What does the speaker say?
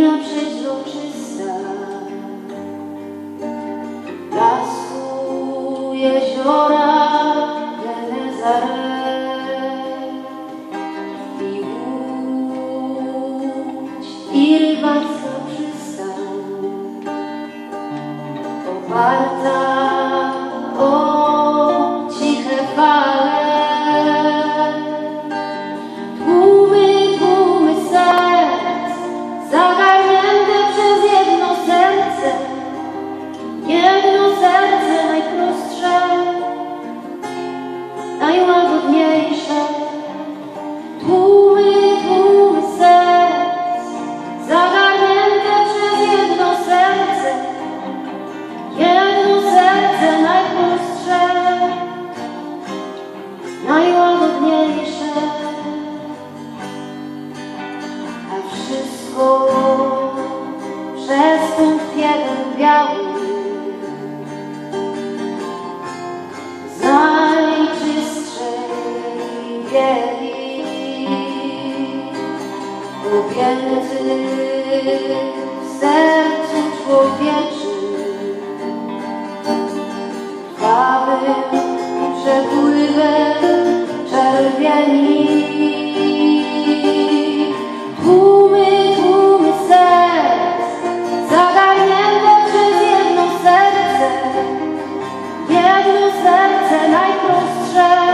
Nina przeźroczysta Blasku jeziora Genezaret I łódź i rybacka przystań Oparta mnóstwo przez punkt jeden biały. Najczystszej bieli uwielbiony w sercu człowieczy. Krwawym przepływem czerwieni serce najprostsze.